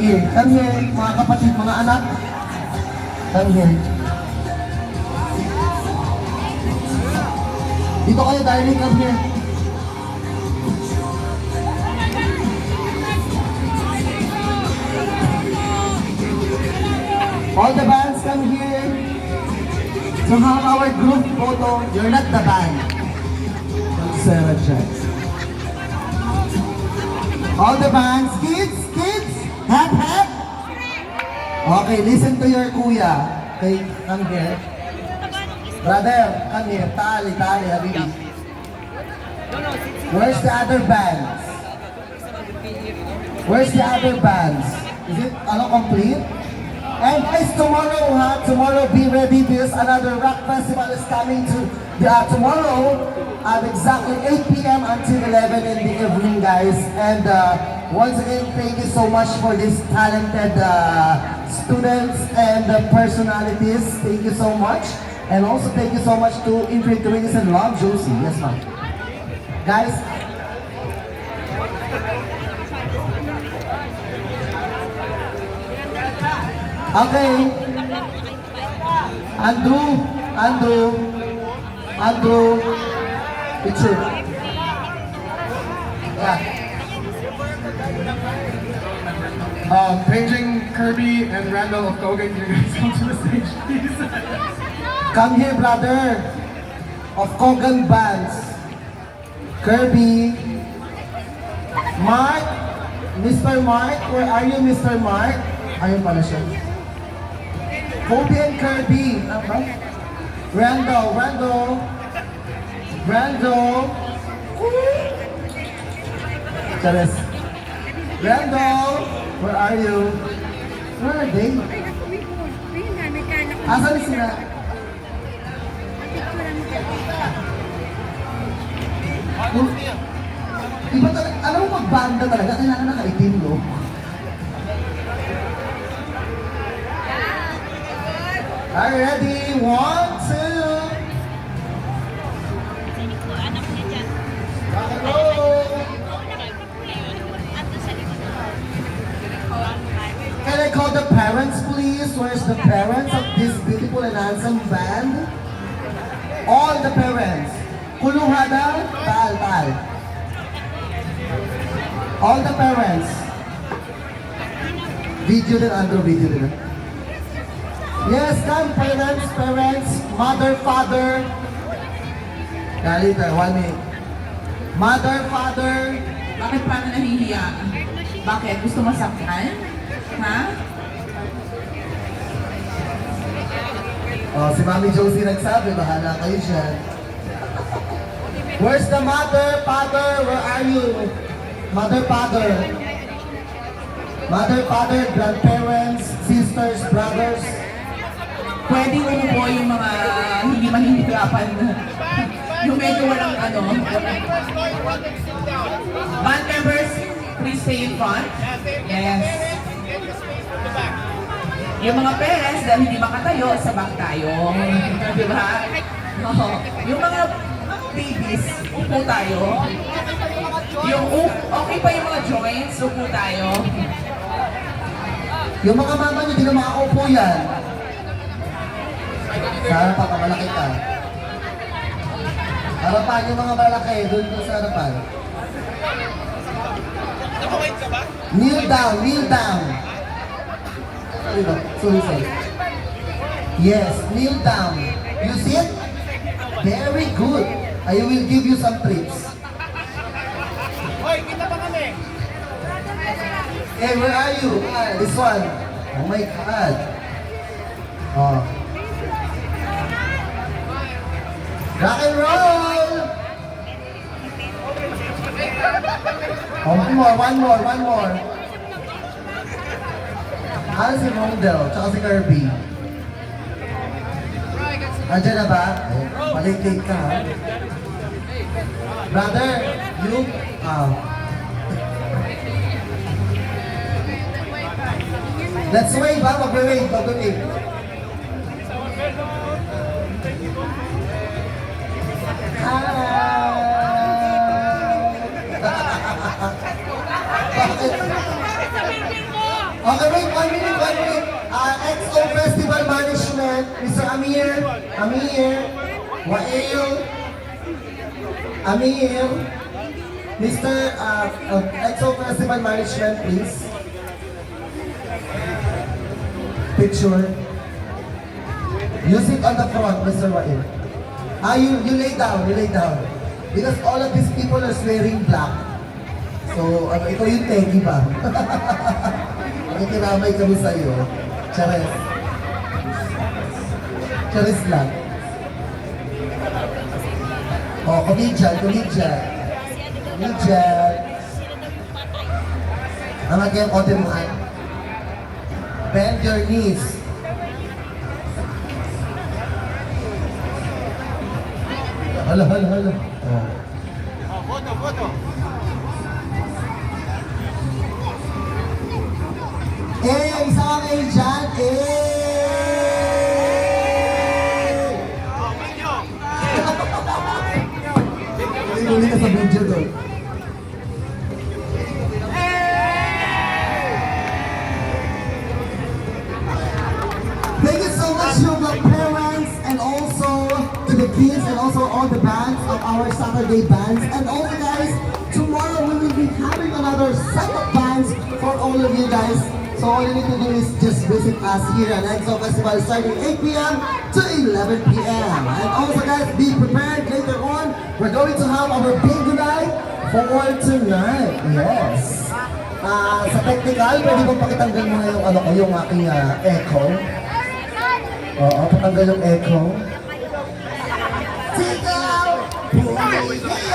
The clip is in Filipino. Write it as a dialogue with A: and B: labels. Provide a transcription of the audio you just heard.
A: Here, come here, mga kapatid, mga anak. Come here. Dito kayo, darling, come here. All the bands come here to have our group photo. You're not the band. Sarah Jackson. All the bands, kids, hap hap. Okay, listen to your kuya. Okay, come here. Brother, come here. Tali, tali, habibi. Where's the other bands? Where's the other bands? Is it ano complete? And guys, tomorrow, ha, tomorrow be ready because another rock festival is coming to uh, tomorrow at exactly 8 p.m. until 11 in the evening, guys. And uh, once again, thank you so much for these talented uh, students and uh, personalities. Thank you so much. And also thank you so much to Infinite Wings and Love Josie. Yes, ma'am. Guys, Okay. Andrew, Andrew, Andrew, picture. Yeah.
B: Um, paging Kirby and Randall of Kogan, you guys come to the stage, please.
A: Come here, brother. Of Kogan Bands. Kirby. Mark. Mr. Mark. Where are you, Mr. Mark? Ayun pala siya. Kobe and Kirby. Ba? Randall. Randall. Randall. Charis. Randall. Where are you? Where are they? Asan sila? Iba talaga, alam mo magbanda talaga, kailangan nakaitim, no? Are you ready? One, two. Please? Where's the parents of this beautiful and handsome band? All the parents. Kuluhada, tal, tal. All the parents. Video din, Andrew, video din. Yes, come, parents, parents, mother, father. Galit, eh, one minute. Mother, father,
C: Bakit pa na nahihiya? Bakit? Gusto masaktan? Ha?
A: Oh, si Mami Josie nagsabi, bahala kayo dyan. Where's the mother, father? Where are you? Mother, father. Mother, father, grandparents, sisters, brothers.
C: Pwede umupo yung mga hindi mahihirapan. yung medyo walang ano. Band members, please stay in front. Yes. Yung mga parents, dahil hindi makatayo, sa back tayo. Di ba? Oo. Yung mga babies, upo tayo. Yung okay pa yung mga joints, upo tayo.
A: Yung mga mama nyo, di na makakaupo yan. Sa harapan ka, malaki ka. Harapan yung mga malaki, doon doon sa harapan. Kneel down, kneel down. No? sorry, sorry. Yes, kneel down. You sit? Very good. I will give you some treats. Hey, where are you? This one. Oh my God. Oh. Rock and roll! Oh, one more, one more, one more. Ano si Rondel, tsaka si Kirby? Andiyan na ba? Eh, Palikid ka ha? Brother, you? Ah. Let's wave ha, mag-wave, mag-wave. Hi! Bakit? Okay, Wael, Amir, Mr. Uh, uh, XO Festival Management, please. Picture. You sit on the front, Mr. Wael. Ah, you, you lay down, you lay down. Because all of these people are wearing black. So, ano, ito yung tegi ba? Makikiramay kami sa'yo. Chares. Chares lang. Oh, comedian, comedian. Comedian. Ang agyan kote mo ay. Bend your knees. Hala, hala, hala. Oh. Eh, isa ka kayo dyan. Thank you so much to the parents and also to the kids and also all the bands of our Saturday bands. And also guys, tomorrow we will be having another set of bands for all of you guys. So all you need to do is just visit us here at EXO Festival starting 8 p.m. to 11 p.m. And also guys, be prepared later on. We're going to have our bingo night for tonight. Yes. Ah, sa technical, pwede bang pakitanggal mo na yung ano yung aking ah, echo? Oo, patanggal yung echo. Sigaw! Buhay